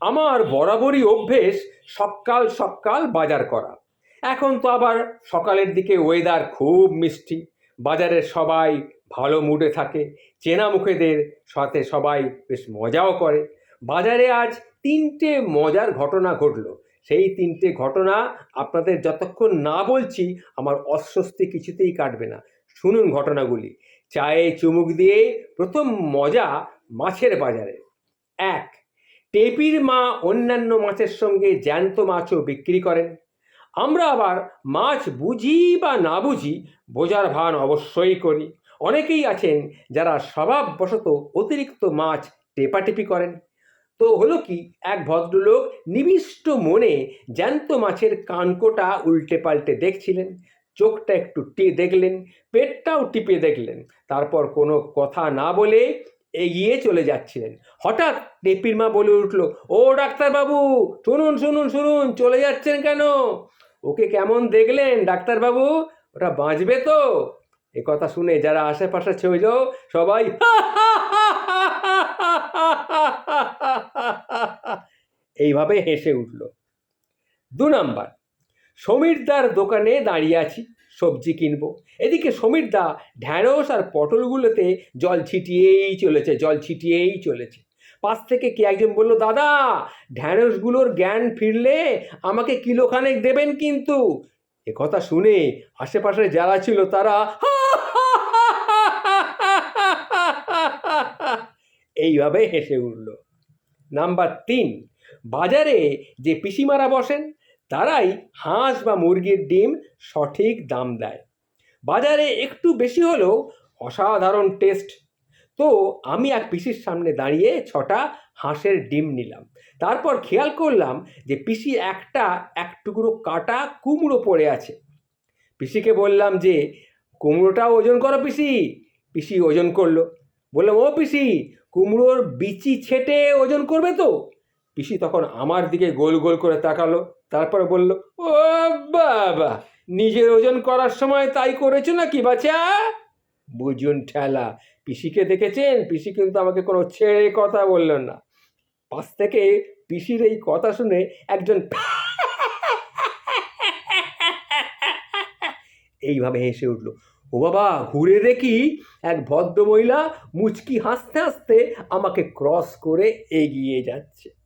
আমার বরাবরই অভ্যেস সকাল সকাল বাজার করা। এখন তো আবার সকালের দিকে ওয়েদার খুব মিষ্টি। বাজারে সবাই ভালো মুডে থাকে, চেনা মুখেদের সাথে সবাই বেশ মজাও করে। বাজারে আজ তিনটে মজার ঘটনা ঘটলো। সেই তিনটে ঘটনা আপনাদের যতক্ষণ না বলছি, আমার অস্বস্তি কিছুতেই কাটবে না। শুনুন ঘটনাগুলি। চায়ে চুমুক দিয়ে প্রথম মজা মাছের বাজারে। এক টেপির মা অন্যান্য মাছের সঙ্গে জ্যান্ত মাছও বিক্রি করেন। আমরা আবার মাছ বুঝি বা না বুঝি বোঝার ভান অবশ্যই করি। অনেকেই আছেন যারা স্বভাববশত অতিরিক্ত মাছ টেপাটেপি করেন। তো হলো কি, এক ভদ্রলোক নিবিষ্ট মনে জ্যান্ত মাছের কানকোটা উল্টে পাল্টে দেখছিলেন, চোখটা একটু দেখলেন, পেটটাও টিপে দেখলেন। তারপর কোনো কথা না বলে এগিয়ে চলে যাচ্ছিলেন হঠাৎ টেপির মা বলে উঠল ও ডাক্তারবাবু শুনুন শুনুন শুনুন চলে যাচ্ছেন কেন ওকে কেমন দেখলেন ডাক্তারবাবু ওটা বাঁচবে তো এ কথা শুনে যারা আশেপাশে ছিল সবাই এইভাবে হেসে উঠল দু নাম্বার সমীরদার দোকানে দাঁড়িয়ে আছি সবজি কিনবো। এদিকে সমীরদা ঢ্যাঁড়স আর পটলগুলোতে জল ছিটিয়েই চলেছে, জল ছিটিয়েই চলেছে। পাশ থেকে কে একজন বলল, দাদা, ঢ্যাঁড়সগুলোর জ্ঞান ফিরলে আমাকে কিলোখানেক দেবেন কিন্তু। এ কথা শুনে আশেপাশে যারা ছিল তারা এইভাবে হেসে উঠল। নাম্বার তিন, বাজারে যে পিসিমারা বসেন তারাই হাঁস বা মুরগির ডিম সঠিক দাম দেয়। বাজারে একটু বেশি হলেও অসাধারণ টেস্ট। তো আমি এক পিসির সামনে দাঁড়িয়ে ছটা হাঁসের ডিম নিলাম। তারপর খেয়াল করলাম যে পিসি একটা এক টুকরো কাটা কুমড়ো পড়ে আছে। পিসিকে বললাম যে কুমড়োটাও ওজন করো পিসি। পিসি ওজন করল। বললাম, ও পিসি, কুমড়োর বিচি ছেটে ওজন করবে তো? পিসি তখন আমার দিকে গোল গোল করে তাকালো, তারপরে বলল, ও বাবা, নিজের ওজন করার সময় তাই করেছ নাকি বাচ্চা বুঝুন ঠেলা, পিসিকে দেখেছেন? পিসি কিন্তু আমাকে কোনো ছেড়ে কথা বললেন না। পাশ থেকে পিসির এই কথা শুনে একজন এইভাবে হেসে উঠল। ও বাবা ঘুরে দেখি এক ভদ্রমহিলা মুচকি হাসতে হাসতে আমাকে ক্রস করে এগিয়ে যাচ্ছে।